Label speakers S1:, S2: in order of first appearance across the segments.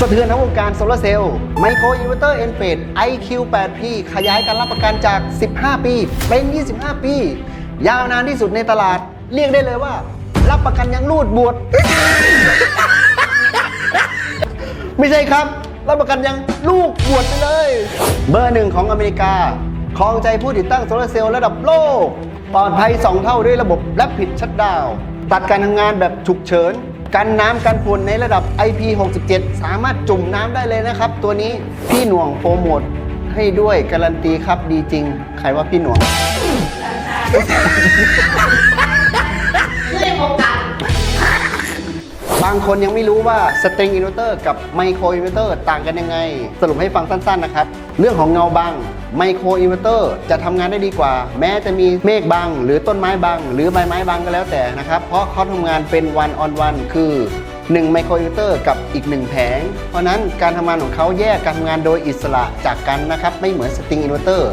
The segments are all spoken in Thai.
S1: สะเทือนทั้งวงการโซลาร์เซลล์ไมโครอินเวอร์เตอร์เอ็นเฟด IQ8P ขยายการรับประกันจาก 15 ปีเป็น 25 ปี ยาวนานที่สุดในตลาด เรียกได้เลยว่า รับประกันยังรูดบวชไม่ใช่ครับ รับประกันยังลูกบวชไปเลย เบอร์หนึ่งของอเมริกาครองใจผู้ติดตั้งโซลาร์เซลล์ระดับโลก ปลอดภัย 2 เท่าด้วยระบบ Rapid Shutdown ตัดการทำงานแบบฉุกเฉิน กันน้ำกันฝุ่นในระดับ IP67 สามารถจุ่มน้ำได้เลยนะครับ ตัวนี้พี่หน่วงโปรโมทให้ด้วยการันตีครับดีจริง ใครว่าพี่หน่วง บางคนยังไม่รู้ว่าสตริงอินเวอร์เตอร์กับไมโครอินเวอร์เตอร์ต่างกันยังไง สรุปให้ฟังสั้นๆนะครับ เรื่องของเงาบังไมโครอินเวอร์เตอร์จะทำงานได้ดีกว่า แม้จะมีเมฆบัง หรือต้นไม้บัง หรือใบไม้บังก็แล้วแต่นะครับ เพราะเขาทำงานเป็นวันออนวันคือ1ไมโครอินเวอร์เตอร์กับอีก 1 แผง เพราะนั้นการทำงานของเขาแยกการทำงานโดยอิสระจากกันนะครับ ไม่เหมือนสตริงอินเวอร์เตอร์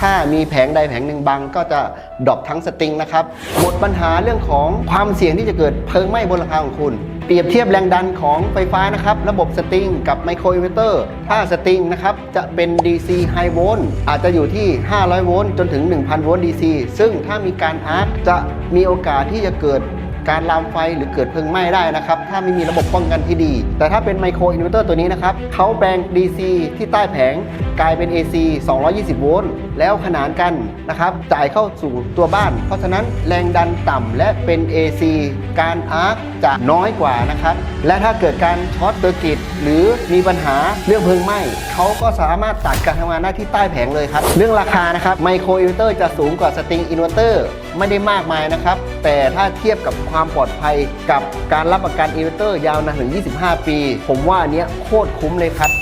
S1: ถ้ามีแผงใดแผงหนึ่งบังก็จะดรอปทั้งสตริงนะครับหมดปัญหาเรื่องของความเสี่ยงที่จะเกิดเพลิงไหม้บนหลังคาของคุณ เปรียบเทียบแรงดันของไฟฟ้านะครับ ระบบสตริงกับไมโครอินเวอร์เตอร์ ถ้าสตริงนะครับ จะเป็น DC High Volt อาจจะอยู่ที่ 500 โวลต์จนถึง 1,000 โวลต์ DC ซึ่งถ้ามีการอาร์คจะมีโอกาสที่จะเกิดการลามไฟหรือเกิดเพลิงไหม้ได้นะครับ ถ้าไม่มีระบบป้องกันที่ดี แต่ถ้าเป็นไมโครอินเวอร์เตอร์ตัวนี้นะครับเขาแปลง DC ที่ใต้แผงกลายเป็น AC 220 โวลต์แล้วขนานกันนะครับจ่ายเข้าสู่ตัวบ้าน เพราะฉะนั้นแรงดันต่ำและเป็น AC การอาร์คจะน้อยกว่านะครับ และถ้าเกิดการช็อตเซอร์กิตหรือมีปัญหาเรื่องเพลิงไหม้เขาก็สามารถตัดการทำงานได้ที่ใต้แผงเลยครับ เรื่องราคานะครับไมโครอินเวอร์เตอร์จะสูงกว่าสตริงอินเวอร์เตอร์ไม่ได้มากมายนะครับ แต่ถ้าเทียบกับความปลอดภัยกับการรับประกันอินเวอร์เตอร์ยาวนานถึง 25 ปี ผมว่าอันเนี้ยโคตรคุ้มเลยครับ